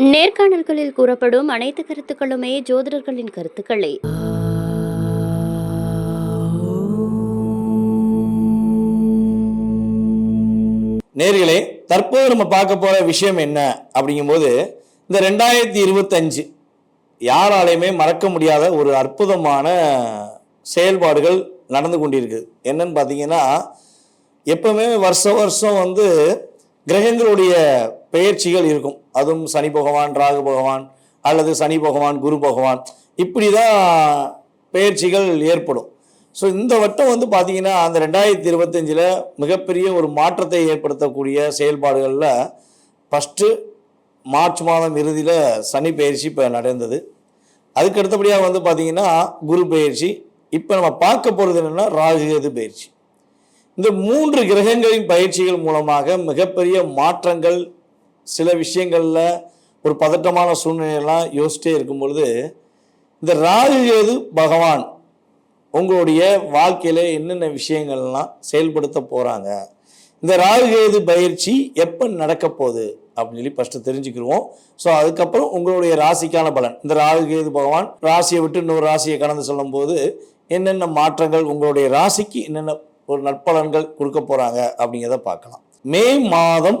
நேர்காணல்களில் கூறப்படும் அனைத்து கருத்துக்களுமே ஜோதிடர்களின் கருத்துக்களே. நேர்களே தற்போது நம்ம பார்க்க போற விஷயம் என்ன அப்படிங்கும்போது இந்த ரெண்டாயிரத்தி இருபத்தஞ்சு யாராலையுமே மறக்க முடியாத ஒரு அற்புதமான செயல்பாடுகள் நடந்து கொண்டிருக்கு. என்னன்னு பார்த்தீங்கன்னா எப்பவுமே வருஷ வருஷம் வந்து கிரகங்களுடைய பெயர்ச்சிகள் இருக்கும். அதுவும் சனி பகவான் ராகு பகவான் அல்லது சனி பகவான் குரு பகவான். இப்படி தான் பெயர்ச்சிகள் ஏற்படும். ஸோ இந்த வட்டம் வந்து பார்த்தீங்கன்னா அந்த ரெண்டாயிரத்தி இருபத்தஞ்சில் மிகப்பெரிய ஒரு மாற்றத்தை ஏற்படுத்தக்கூடிய செயல்பாடுகளில் ஃபஸ்ட்டு மார்ச் மாதம் இறுதியில் சனி பயிற்சி இப்போ நடந்தது. அதுக்கு அடுத்தபடியாக வந்து பார்த்தீங்கன்னா குரு பயிற்சி இப்போ நம்ம பார்க்க போகிறது என்னென்னா ராகு கேது பயிற்சி இந்த மூன்று கிரகங்களின் பயிற்சிகள் மூலமாக மிகப்பெரிய மாற்றங்கள் சில விஷயங்களில் ஒரு பதட்டமான சூழ்நிலையெல்லாம் யோசிச்சிட்டே இருக்கும் பொழுது இந்த ராகு கேது பகவான் உங்களுடைய வாழ்க்கையில் என்னென்ன விஷயங்கள்லாம் செயல்படுத்த போகிறாங்க இந்த ராகுகேது பயிற்சி எப்போ நடக்க போகுது? அப்படின்னு சொல்லி ஃபஸ்ட்டு தெரிஞ்சுக்கிடுவோம் ஸோ அதுக்கப்புறம் உங்களுடைய ராசிக்கான பலன். இந்த ராகுகேது பகவான் ராசியை விட்டு இன்னொரு ராசியை கடந்து சொல்லும்போது என்னென்ன மாற்றங்கள் உங்களுடைய ராசிக்கு என்னென்ன ஒரு நற்பலன்கள் கொடுக்க போகிறாங்க அப்படிங்கிறத பார்க்கலாம். மே மாதம்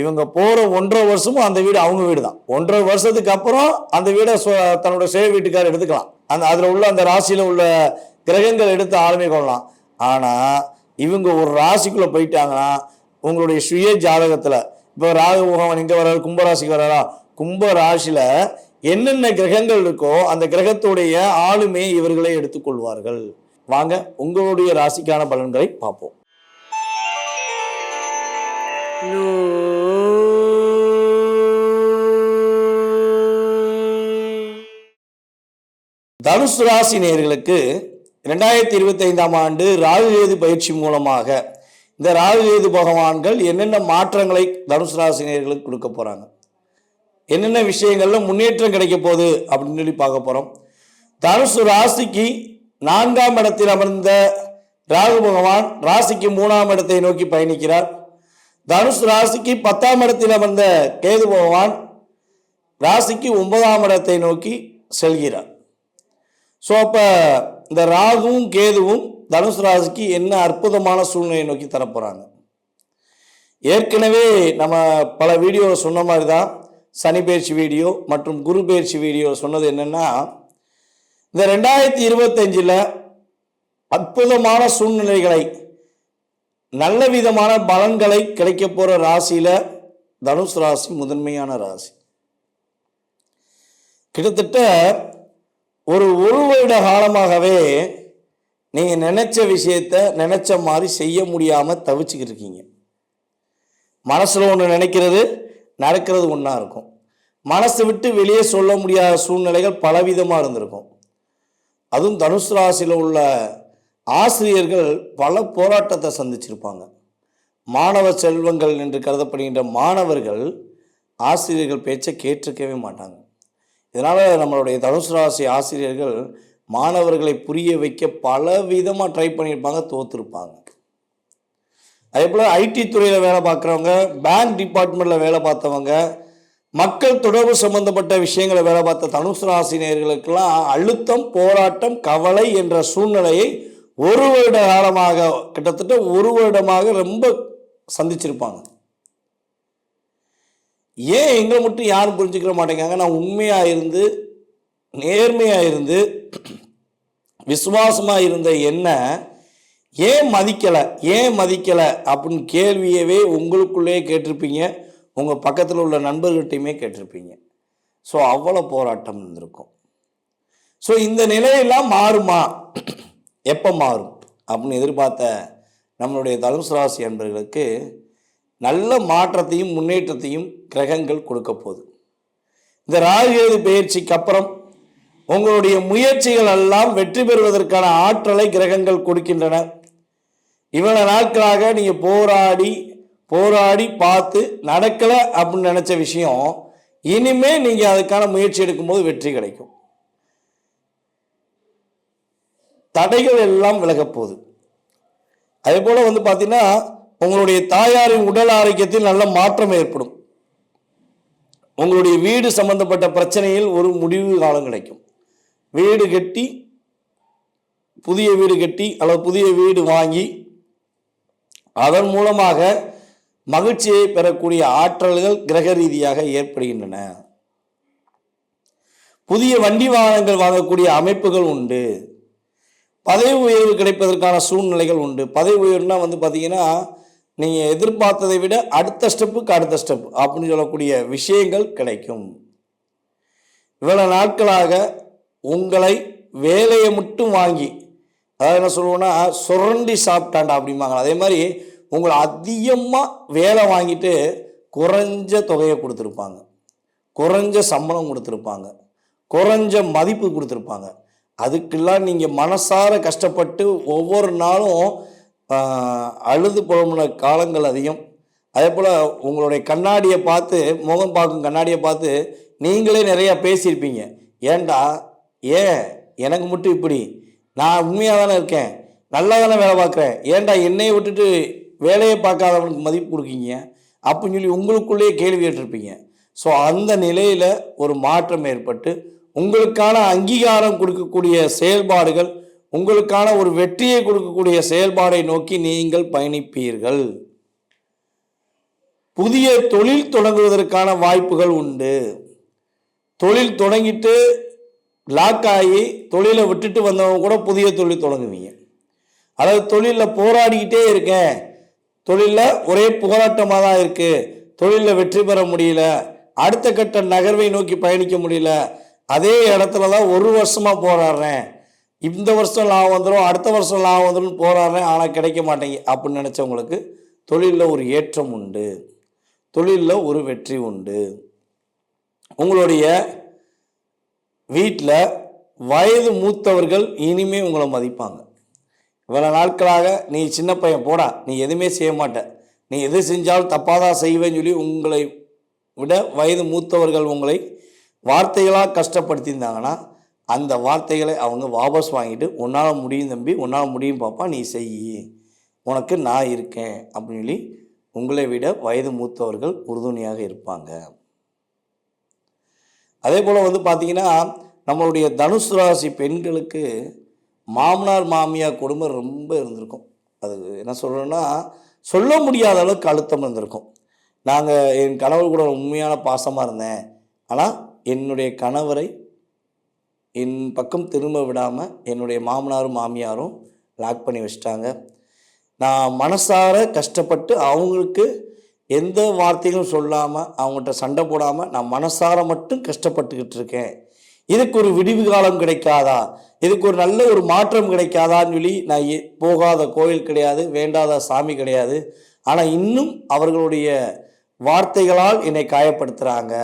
இவங்க போகிற ஒன்றரை வருஷமும் அந்த வீடு அவங்க வீடு தான் ஒன்றரை வருஷத்துக்கு அப்புறம் அந்த வீடை தன்னோட சுய வீட்டுக்காரர் எடுத்துக்கலாம். அந்த அதில் உள்ள அந்த ராசியில் உள்ள கிரகங்கள் எடுத்து ஆளுமை கொள்ளலாம். ஆனால் இவங்க ஒரு ராசிக்குள்ளே போயிட்டாங்கன்னா உங்களுடைய சுய ஜாதகத்தில் இப்போ ராகு பகவான் எங்கே வர்றாரு கும்பராசிக்கு வர்றாரா கும்ப ராசியில் என்னென்ன கிரகங்கள் இருக்கோ அந்த கிரகத்துடைய ஆளுமே இவர்களே எடுத்துக்கொள்வார்கள் வாங்க உங்களுடைய ராசிக்கான பலன்களை பார்ப்போம். தனுசு ராசி நேர்களுக்கு ரெண்டாயிரத்தி இருபத்தி ஐந்தாம் ஆண்டு ராகுகேது பயிற்சி மூலமாக இந்த ராகுகேது பகவான்கள் என்னென்ன மாற்றங்களை தனுசு ராசி நேர்களுக்கு கொடுக்க போகிறாங்க என்னென்ன விஷயங்கள்ல முன்னேற்றம் கிடைக்க போகுது அப்படின்னு சொல்லி பார்க்க போகிறோம் தனுசு ராசிக்கு நான்காம் இடத்தில் அமர்ந்த ராகு பகவான் ராசிக்கு மூணாம் இடத்தை நோக்கி பயணிக்கிறார். தனுசு ராசிக்கு பத்தாம் இடத்தில் அமர்ந்த கேது பகவான் ராசிக்கு ஒன்பதாம் இடத்தை நோக்கி செல்கிறார். ஸோ அப்போ இந்த ராகுவும் கேதுவும் தனுசு ராசிக்கு என்ன அற்புதமான சூழ்நிலையை நோக்கி தரப்போகிறாங்க ஏற்கனவே நம்ம பல வீடியோவில் சொன்ன மாதிரி தான் சனி பயிற்சி வீடியோ மற்றும் குரு பயிற்சி வீடியோ சொன்னது என்னென்னா இந்த ரெண்டாயிரத்தி இருபத்தஞ்சில் அற்புதமான சூழ்நிலைகளை நல்ல விதமான பலன்களை கிடைக்க போகிற ராசியில் தனுசு ராசி முதன்மையான ராசி. கிட்டத்தட்ட ஒரு ஒரு வருட காலமாகவே நீங்கள் நினச்ச விஷயத்த நினச்ச மாதிரி செய்ய முடியாமல் தவிச்சுக்கிட்டு இருக்கீங்க. மனசில் ஒன்று நினைக்கிறது நடக்கிறது ஒன்றா இருக்கும். மனசை விட்டு வெளியே சொல்ல முடியாத சூழ்நிலைகள் பலவிதமாக இருந்திருக்கும். அதுவும் தனுசு ராசியில் உள்ள ஆசிரியர்கள் பல போராட்டத்தை சந்திச்சிருப்பாங்க. மாணவ செல்வங்கள் என்று கருதப்படுகின்ற மாணவர்கள் ஆசிரியர்கள் பேச்சை கேட்டிருக்கவே மாட்டாங்க. இதனால் நம்மளுடைய தனுசு ராசி ஆசிரியர்கள் மாணவர்களை புரிய வைக்க பல விதமாக ட்ரை பண்ணியிருப்பாங்க தோற்றுருப்பாங்க அதே போல் ஐடி துறையில் வேலை பார்க்குறவங்க பேங்க் டிபார்ட்மெண்ட்டில் வேலை பார்த்தவங்க மக்கள் தொடர்பு சம்பந்தப்பட்ட விஷயங்களை வேலை பார்த்த தனுசு ராசினியர்களுக்கெல்லாம் அழுத்தம் போராட்டம் கவலை என்ற சூழ்நிலையை ஒரு வருட காலமாக கிட்டத்தட்ட ஒரு வருடமாக ரொம்ப சந்திச்சிருப்பாங்க. ஏன் எங்களை மட்டும் யாரும் புரிஞ்சுக்கிற மாட்டேங்காங்க நான் உண்மையாக இருந்து நேர்மையாக இருந்து விசுவாசமாக இருந்த என்ன ஏன் மதிக்கலை ஏன் மதிக்கலை அப்படின்னு கேள்வியவே உங்களுக்குள்ளேயே கேட்டிருப்பீங்க. உங்கள் பக்கத்தில் உள்ள நண்பர்கிட்டையுமே கேட்டிருப்பீங்க. ஸோ அவ்வளோ போராட்டம் இருந்திருக்கும். ஸோ இந்த நிலையெல்லாம் மாறுமா? எப்போ மாறும்? அப்படின்னு எதிர்பார்த்த நம்மளுடைய தனுசு ராசி அன்பர்களுக்கு நல்ல மாற்றத்தையும் முன்னேற்றத்தையும் கிரகங்கள் கொடுக்க போகுது. இந்த ராகுகேது பயிற்சிக்கு அப்புறம் உங்களுடைய முயற்சிகள் எல்லாம் வெற்றி பெறுவதற்கான ஆற்றலை கிரகங்கள் கொடுக்கின்றன. இவ்வளவு நாட்களாக நீங்கள் போராடி போராடி பார்த்து நடக்கலை அப்படின்னு நினச்ச விஷயம் இனிமே நீங்கள் அதுக்கான முயற்சி எடுக்கும்போது வெற்றி கிடைக்கும். தடைகள் எல்லாம் விலகப் போகுது. அதே போல் வந்து பார்த்தீங்கன்னா உங்களுடைய தாயாரின் உடல் ஆரோக்கியத்தில் நல்ல மாற்றம் ஏற்படும். உங்களுடைய வீடு சம்பந்தப்பட்ட பிரச்சனையில் ஒரு முடிவு காலம் கிடைக்கும். வீடு கட்டி புதிய வீடு கட்டி அல்லது புதிய வீடு வாங்கி அதன் மூலமாக மகிழ்ச்சியை பெறக்கூடிய ஆற்றல்கள் கிரக ரீதியாக ஏற்படுகின்றன. புதிய வண்டி வாகனங்கள் வாங்கக்கூடிய அமைப்புகள் உண்டு. பதவி உயர்வு கிடைப்பதற்கான சூழ்நிலைகள் உண்டு. பதவி உயர்வுனா வந்து பார்த்தீங்கன்னா நீங்கள் எதிர்பார்த்ததை விட அடுத்த ஸ்டெப்புக்கு அடுத்த ஸ்டெப் அப்படின்னு சொல்லக்கூடிய விஷயங்கள் கிடைக்கும். இவ்வளவு நாட்களாக உங்களை வேலையை மட்டும் வாங்கி அதாவது என்ன சொல்லுவோன்னா சுரண்டி சாப்பிட்டாண்டா அப்படிம்பாங்க. அதே மாதிரி உங்களை அதிகமாக வேலை வாங்கிட்டு குறைஞ்ச தொகையை கொடுத்துருப்பாங்க. குறைஞ்ச சம்பளம் கொடுத்துருப்பாங்க. குறைஞ்ச மதிப்பு கொடுத்துருப்பாங்க. அதுக்கெல்லாம் நீங்கள் மனசார கஷ்டப்பட்டு ஒவ்வொரு நாளும் அழுது புலம்புன காலங்கள் அதிகம். அதே போல் உங்களுடைய கண்ணாடியை பார்த்து முகம் பார்க்கும் கண்ணாடியை பார்த்து நீங்களே நிறையா பேசியிருப்பீங்க. ஏன்டா ஏன்? எனக்கு மட்டும் இப்படி. நான் உண்மையாக தானே இருக்கேன். நல்லா தானே வேலை பார்க்குறேன். ஏன்டா என்னையை விட்டுட்டு வேலையை பார்க்காதவனுக்கு மதிப்பு கொடுக்கீங்க? அப்படின்னு சொல்லி உங்களுக்குள்ளேயே கேள்வி கேட்டிருப்பீங்க. ஸோ அந்த நிலையில் ஒரு மாற்றம் ஏற்பட்டு உங்களுக்கான அங்கீகாரம் கொடுக்கக்கூடிய செயல்பாடுகள் உங்களுக்கான ஒரு வெற்றியை கொடுக்கக்கூடிய செயல்பாடை நோக்கி நீங்கள் பயணிப்பீர்கள். புதிய தொழில் தொடங்குவதற்கான வாய்ப்புகள் உண்டு. தொழில் தொடங்கிட்டு லாக் ஆகி தொழிலை விட்டுட்டு வந்தவங்க கூட புதிய தொழில் தொடங்குவீங்க. அதாவது தொழிலில் போராடிக்கிட்டே இருக்கேன். தொழிலில் ஒரே போராட்டமாக தான் இருக்குது தொழிலில் வெற்றி பெற முடியல. அடுத்த கட்ட நகர்வை நோக்கி பயணிக்க முடியல. அதே இடத்துல தான் ஒரு வருஷமாக போராடுறேன். இந்த வருஷம் லாபம் வந்துடும் அடுத்த வருஷம் லாபம் வந்துடும் போராடுறேன் ஆனால் கிடைக்க மாட்டேங்க அப்படின்னு நினச்சவங்களுக்கு தொழிலில் ஒரு ஏற்றம் உண்டு. தொழிலில் ஒரு வெற்றி உண்டு. உங்களுடைய வீட்டில் வயது மூத்தவர்கள் இனிமே உங்களை மதிப்பாங்க. இவ்வளோ நாட்களாக நீ சின்ன பையன் போடா நீ எதுவுமே செய்ய மாட்ட. நீ எது செஞ்சாலும் தப்பாக தான் செய்வேன்னு சொல்லி உங்களை விட வயது மூத்தவர்கள் உங்களை வார்த்தைகளாக கஷ்டப்படுத்தியிருந்தாங்கன்னா அந்த வார்த்தைகளை அவங்க வாபஸ் வாங்கிட்டு உன்னால் முடியும் தம்பி உன்னால் முடியும் பாப்பா நீ செய் உனக்கு நான் இருக்கேன். அப்படின்னு சொல்லி உங்களை விட வயது மூத்தவர்கள் உறுதுணையாக இருப்பாங்க. அதே போல் வந்து பார்த்திங்கன்னா நம்மளுடைய தனுசு ராசி பெண்களுக்கு மாமனார் மாமியார் குடும்பம் ரொம்ப இருந்திருக்கும். அது என்ன சொல்கிறேன்னா சொல்ல முடியாத அளவுக்கு அழுத்தம் இருந்திருக்கும். நாங்கள் என் கணவர் கூட உண்மையான பாசமாக இருந்தேன். ஆனால் என்னுடைய கணவரை என் பக்கம் திரும்ப விடாமல் என்னுடைய மாமனாரும் மாமியாரும் லாக் பண்ணி வச்சிட்டாங்க. நான் மனசார கஷ்டப்பட்டு அவங்களுக்கு எந்த வார்த்தைகளும் சொல்லாமல் அவங்கள்ட்ட சண்டை போடாமல் நான் மனசார மட்டும் கஷ்டப்பட்டுக்கிட்டு இருக்கேன். இதுக்கு ஒரு விடிவு காலம் கிடைக்காதா? இதுக்கு ஒரு நல்ல ஒரு மாற்றம் கிடைக்காதான்னு சொல்லி நான் போகாத கோயில் கிடையாது வேண்டாத சாமி கிடையாது. ஆனால் இன்னும் அவர்களுடைய வார்த்தைகளால் என்னை காயப்படுத்துகிறாங்க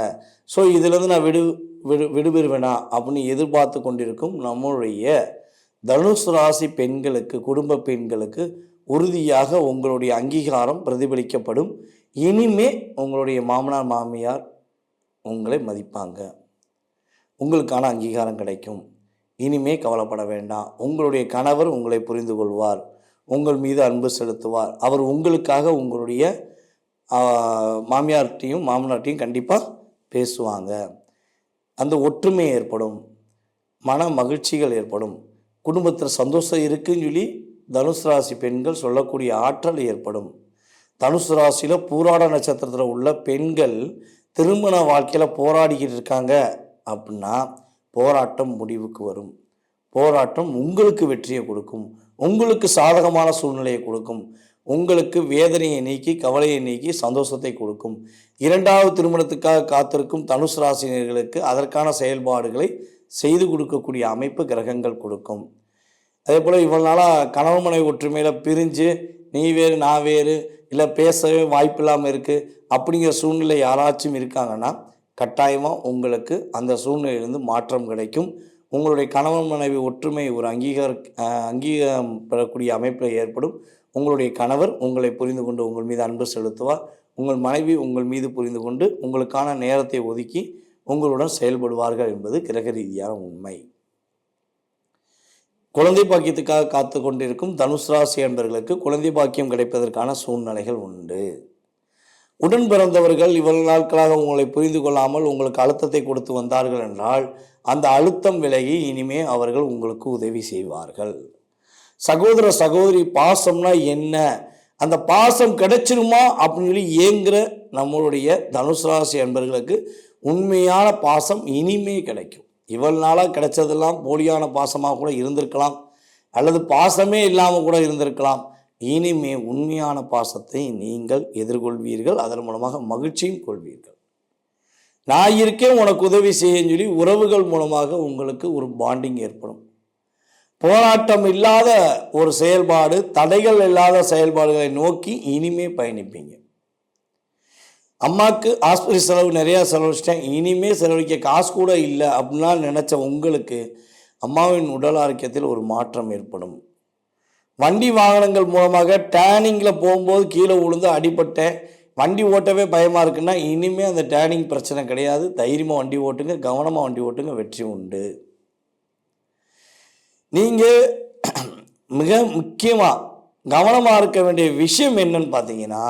ஸோ இதுலேருந்து நான் விடு விடு விடுபெறுவேனா அப்படின்னு எதிர்பார்த்து கொண்டிருக்கும் நம்மளுடைய தனுசு ராசி பெண்களுக்கு குடும்ப பெண்களுக்கு உறுதியாக உங்களுடைய அங்கீகாரம் பிரதிபலிக்கப்படும். இனிமே உங்களுடைய மாமனார் மாமியார் உங்களை மதிப்பாங்க. உங்களுக்கான அங்கீகாரம் கிடைக்கும். இனிமே கவலைப்பட வேண்டாம். உங்களுடைய கணவர் உங்களை புரிந்து கொள்வார். உங்கள் மீது அன்பு செலுத்துவார். அவர் உங்களுக்காக உங்களுடைய மாமியார்ட்டையும் மாமியார்கிட்டையும் மாமனார்ட்டையும் கண்டிப்பாக பேசுவாங்க. அந்த ஒற்றுமை ஏற்படும். மன மகிழ்ச்சிகள் ஏற்படும். குடும்பத்தில் சந்தோஷம் இருக்குன்னு சொல்லி தனுசு ராசி பெண்கள் சொல்லக்கூடிய ஆற்றல் ஏற்படும். தனுசு ராசியில் பூராட நட்சத்திரத்தில் உள்ள பெண்கள் திருமண வாழ்க்கையில் போராடிக்கிட்டு இருக்காங்க அப்படின்னா போராட்டம் முடிவுக்கு வரும். போராட்டம் உங்களுக்கு வெற்றியை கொடுக்கும். உங்களுக்கு சாதகமான சூழ்நிலையை கொடுக்கும். உங்களுக்கு வேதனையை நீக்கி கவலையை நீக்கி சந்தோஷத்தை கொடுக்கும். இரண்டாவது திருமணத்துக்காக காத்திருக்கும் தனுஷ் ராசினியர்களுக்கு அதற்கான செயல்பாடுகளை செய்து கொடுக்கக்கூடிய அமைப்பு கிரகங்கள் கொடுக்கும். அதே போல் இவ்வளோ நாளாக கணவன் மனைவி ஒற்றுமையில் பிரிஞ்சு நீ வேறு நான் வேறு இல்லை பேசவே வாய்ப்பு இல்லாமல் இருக்குது அப்படிங்கிற சூழ்நிலை யாராச்சும் இருக்காங்கன்னா கட்டாயமாக உங்களுக்கு அந்த சூழ்நிலையிலிருந்து மாற்றம் கிடைக்கும். உங்களுடைய கணவன் மனைவி ஒற்றுமை ஒரு அங்கீகார அங்கீகாரம் பெறக்கூடிய அமைப்பில் ஏற்படும். உங்களுடைய கணவர் உங்களை புரிந்து கொண்டு உங்கள் மீது அன்பு செலுத்துவார் உங்கள் மனைவி உங்கள் மீது புரிந்து கொண்டு உங்களுக்கான நேரத்தை ஒதுக்கி உங்களுடன் செயல்படுவார்கள் என்பது கிரக ரீதியான உண்மை. குழந்தை பாக்கியத்துக்காக காத்து கொண்டிருக்கும் தனுசு ராசி என்பவர்களுக்கு குழந்தை பாக்கியம் கிடைப்பதற்கான சூழ்நிலைகள் உண்டு. உடன் பிறந்தவர்கள் இவ்வளவு நாட்களாக உங்களை புரிந்து கொள்ளாமல் உங்களுக்கு அழுத்தத்தை கொடுத்து வந்தார்கள் என்றால் அந்த அழுத்தம் விலகி இனிமே அவர்கள் உங்களுக்கு உதவி செய்வார்கள். சகோதர சகோதரி பாசம்னா என்ன? அந்த பாசம் கிடைச்சிருமா அப்படின்னு சொல்லி ஏங்குற நம்மளுடைய தனுசு ராசி அன்பர்களுக்கு உண்மையான பாசம் இனிமே கிடைக்கும். இவ்வளவு நாளாக கிடைச்சதெல்லாம் போலியான பாசமாக கூட இருந்திருக்கலாம். அல்லது பாசமே இல்லாமல் கூட இருந்திருக்கலாம். இனிமே உண்மையான பாசத்தை நீங்கள் எதிர்கொள்வீர்கள். அதன் மூலமாக மகிழ்ச்சியும் கொள்வீர்கள். நான் இருக்கேன் உனக்கு உதவி செய்யன்னு சொல்லி உறவுகள் மூலமாக உங்களுக்கு ஒரு பாண்டிங் ஏற்படும். போராட்டம் இல்லாத ஒரு செயல்பாடு தடைகள் இல்லாத செயல்பாடுகளை நோக்கி இனிமே பயணிப்பீங்க. அம்மாவுக்கு ஆஸ்பத்திரி செலவு நிறையா செலவழிச்சிட்டேன். இனிமே செலவழிக்க காசு கூட இல்லை அப்படின்னா நினச்ச உங்களுக்கு அம்மாவின் உடல் ஆரோக்கியத்தில் ஒரு மாற்றம் ஏற்படும். வண்டி வாகனங்கள் மூலமாக டேனிங்கில் போகும்போது கீழே விழுந்து அடிபட்டேன். வண்டி ஓட்டவே பயமாக இருக்குன்னா இனிமே அந்த டேனிங் பிரச்சனை கிடையாது. தைரியமாக வண்டி ஓட்டுங்க கவனமாக வண்டி ஓட்டுங்க வெற்றி உண்டு. நீங்கள் மிக முக்கியமாக கவனமாக இருக்க வேண்டிய விஷயம் என்னன்னு பார்த்தீங்கன்னா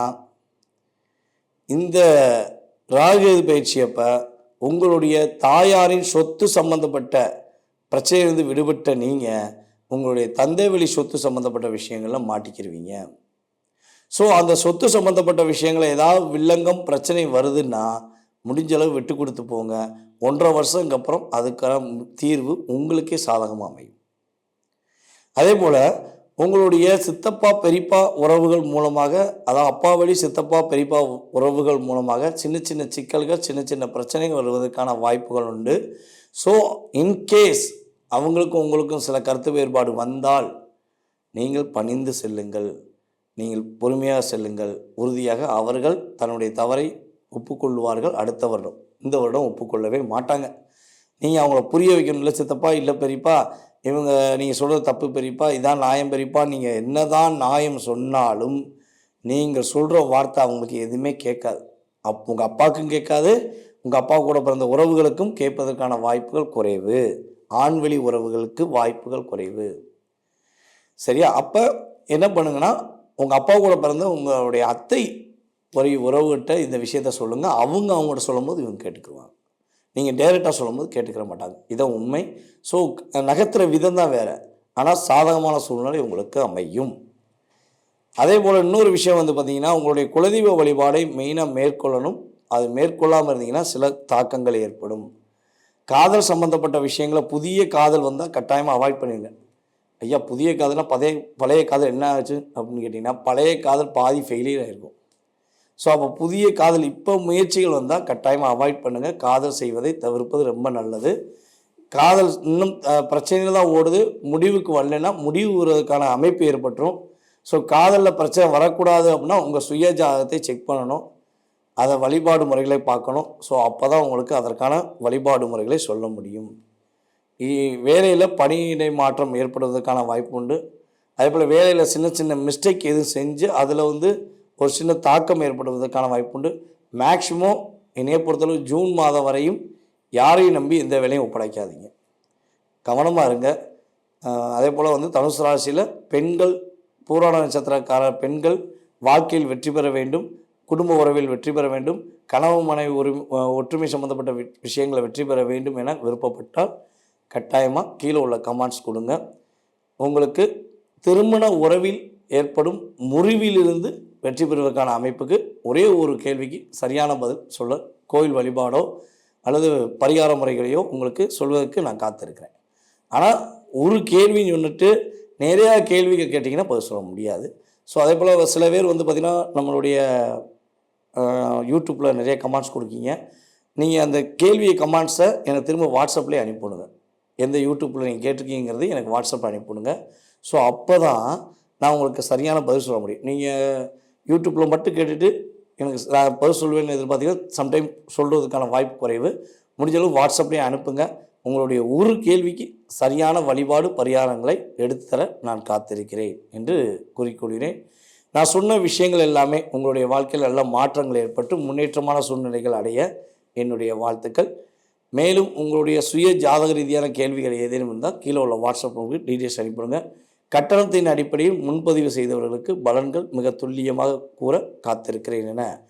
இந்த ராகுகேது பயிற்சியப்போ உங்களுடைய தாயாரின் சொத்து சம்பந்தப்பட்ட பிரச்சனையிலிருந்து விடுபட்ட நீங்கள் உங்களுடைய தந்தை வழி சொத்து சம்மந்தப்பட்ட விஷயங்கள்ல மாட்டிக்கிருவீங்க. ஸோ அந்த சொத்து சம்மந்தப்பட்ட விஷயங்களை ஏதாவது வில்லங்கம் பிரச்சனை வருதுன்னா முடிஞ்ச அளவு விட்டு கொடுத்து போங்க. ஒன்றரை வருஷத்துக்கு அப்புறம் அதுக்கான தீர்வு உங்களுக்கே சாதகமாக அமையும். அதே போல் உங்களுடைய சித்தப்பா பெரியப்பா உறவுகள் மூலமாக அதாவது அப்பா வழி சித்தப்பா பெரியப்பா உறவுகள் மூலமாக சின்ன சின்ன சிக்கல்கள் சின்ன சின்ன பிரச்சனைகள் வருவதற்கான வாய்ப்புகள் உண்டு. ஸோ இன்கேஸ் அவங்களுக்கும் உங்களுக்கும் சில கருத்து வேறுபாடு வந்தால் நீங்கள் பணிந்து செல்லுங்கள். நீங்கள் பொறுமையாக செல்லுங்கள். உறுதியாக அவர்கள் தன்னுடைய தவறை ஒப்புக்கொள்வார்கள். அடுத்த வருடம் இந்த வருடம் ஒப்புக்கொள்ளவே மாட்டாங்க. நீங்கள் அவங்கள புரிய வைக்கணும் இல்லை சித்தப்பா இல்லை பெரியப்பா இவங்க நீங்கள் சொல்கிறது தப்பு பெரியப்பா இதான் நியாயம் பெரியப்பா. நீங்கள் என்னதான் நியாயம் சொன்னாலும் நீங்கள் சொல்கிற வார்த்தை அவங்களுக்கு எதுவுமே கேட்காது. அப் உங்கள் அப்பாவுக்கும் கேட்காது உங்கள் அப்பா கூட பிறந்த உறவுகளுக்கும் கேட்பதற்கான வாய்ப்புகள் குறைவு. ஆண்வெளி உறவுகளுக்கு வாய்ப்புகள் குறைவு. சரியா? அப்போ என்ன பண்ணுங்கன்னா உங்கள் அப்பா கூட பிறந்த உங்களுடைய அத்தை ஒரு உறவுகிட்ட இந்த விஷயத்த சொல்லுங்கள் அவங்க அவங்கள்ட்ட சொல்லும்போது இவங்க கேட்டுக்குவாங்க நீங்கள் டேரெக்டாக சொல்லும்போது கேட்டுக்கிற மாட்டாங்க. இதான் உண்மை. ஸோ நகர்த்துற விதம் தான் வேறு. ஆனால் சாதகமான சூழ்நிலை உங்களுக்கு அமையும். அதே போல் இன்னொரு விஷயம் வந்து பார்த்திங்கன்னா உங்களுடைய குலதெய்வ வழிபாடை மெயினாக மேற்கொள்ளணும். அது மேற்கொள்ளாமல் இருந்தீங்கன்னா சில தாக்கங்கள் ஏற்படும். காதல் சம்பந்தப்பட்ட விஷயங்களை புதிய காதல் வந்தால் கட்டாயமாக அவாய்ட் பண்ணிடுங்க ஐயா புதிய காதல்னால் பழைய பழைய காதல் என்ன ஆச்சு அப்படின்னு கேட்டிங்கன்னா பழைய காதல் பாதி ஃபெயிலியர் ஆயிருக்கும். ஸோ அப்போ புதிய காதல் இப்போ முயற்சிகள் வந்தால் கட்டாயமாக அவாய்ட் பண்ணுங்கள் காதல் செய்வதை தவிர்ப்பது ரொம்ப நல்லது. காதல் இன்னும் அஹ், பிரச்சனைகள் தான் ஓடுது. முடிவுக்கு வரலைன்னா முடிவு வருவதற்கான அமைப்பு ஏற்பட்டுரும். ஸோ காதலில் பிரச்சனை வரக்கூடாது அப்படின்னா உங்கள் சுய ஜாதகத்தை செக் பண்ணணும். அதை வழிபாடு முறைகளை பார்க்கணும். ஸோ அப்போ தான் உங்களுக்கு அதற்கான வழிபாடு முறைகளை சொல்ல முடியும். வேலையில் பணியிடை மாற்றம் ஏற்படுவதற்கான வாய்ப்பு உண்டு. அதே போல் வேலையில் சின்ன சின்ன மிஸ்டேக் எதுவும் செஞ்சு அதில் வந்து ஒரு சின்ன தாக்கம் ஏற்படுவதற்கான வாய்ப்பு உண்டு மேக்சிமம் என்னைய பொறுத்தளவு ஜூன் மாதம் வரையும் யாரையும் நம்பி எந்த வேலையும் ஒப்படைக்காதீங்க. கவனமாக இருங்க. அதே போல் வந்து தனுசு ராசியில் பெண்கள் பூராண நட்சத்திரக்கார பெண்கள் வாழ்க்கையில் வெற்றி பெற வேண்டும். குடும்ப உறவில் வெற்றி பெற வேண்டும். கணவன் மனைவி ஒரு ஒற்றுமை சம்பந்தப்பட்ட வி- விஷயங்களை வெற்றி பெற வேண்டும் என விருப்பப்பட்டால் கட்டாயமாக கீழே உள்ள கமெண்ட்ஸ் கொடுங்க. உங்களுக்கு திருமண உறவில் ஏற்படும் முறிவிலிருந்து வெற்றி பெறுவதற்கான அமைப்புக்கு ஒரே ஒரு கேள்விக்கு சரியான பதில் சொல்ல கோயில் வழிபாடோ அல்லது பரிகார முறைகளையோ உங்களுக்கு சொல்வதற்கு நான் காத்திருக்கிறேன். ஆனால் ஒரு கேள்வின்னு சொன்னிட்டு நிறையா கேள்விகள் கேட்டிங்கன்னா பதில் சொல்ல முடியாது. ஸோ அதே போல் சில பேர் வந்து பார்த்திங்கன்னா நம்மளுடைய யூடியூப்பில் நிறைய கமெண்ட்ஸ் கொடுக்கீங்க. நீங்கள் அந்த கேள்வி கமெண்ட்ஸை எனக்கு திரும்ப வாட்ஸ்அப்லேயே அனுப்பிவிடுங்க. எந்த யூடியூப்பில் நீங்கள் கேட்டிருக்கீங்கிறது எனக்கு வாட்ஸ்அப்பில் அனுப்பிவிடுங்க. ஸோ அப்போ தான் நான் உங்களுக்கு சரியான பதில் சொல்ல முடியும். நீங்கள் யூடியூப்பில் மட்டும் கேட்டுட்டு எனக்கு நான் பதில் சொல்வேன்னு எதிர்பார்த்தீங்கன்னா சம்டைம் சொல்கிறதுக்கான வாய்ப்பு குறைவு. முடிஞ்சளவு வாட்ஸ்அப்லேயே அனுப்புங்க. உங்களுடைய ஒரு கேள்விக்கு சரியான வழிபாடு பரிகாரங்களை எடுத்துத்தர நான் காத்திருக்கிறேன் என்று கூறிக்கொள்கிறேன். நான் சொன்ன விஷயங்கள் எல்லாமே உங்களுடைய வாழ்க்கையில் நல்ல மாற்றங்கள் ஏற்பட்டு முன்னேற்றமான சூழ்நிலைகள் அடைய என்னுடைய வாழ்த்துக்கள். மேலும் உங்களுடைய சுய ஜாதக ரீதியான கேள்விகள் ஏதேனும் இருந்தால் கீழே உள்ள வாட்ஸ்அப் உங்களுக்கு டீட்டெயில்ஸ் அனுப்பிடுங்க கட்டணத்தின் அடிப்படையில் முன்பதிவு செய்தவர்களுக்கு பலன்கள் மிக துல்லியமாக கூற காத்திருக்கிறேன் என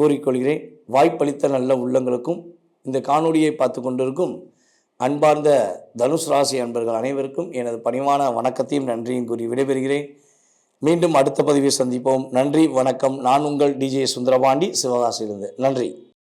கூறிக்கொள்கிறேன். வாய்ப்பளித்த நல்ல உள்ளங்களுக்கும் இந்த காணொளியை பார்த்து கொண்டிருக்கும் அன்பார்ந்த தனுஷ் ராசி அன்பர்கள் அனைவருக்கும் எனது பணிவான வணக்கத்தையும் நன்றியும் கூறி விடைபெறுகிறேன். மீண்டும் அடுத்த பதிவில் சந்திப்போம். நன்றி வணக்கம். நான் உங்கள் டிஜே சுந்தரபாண்டி சிவகாசியிலிருந்து. நன்றி.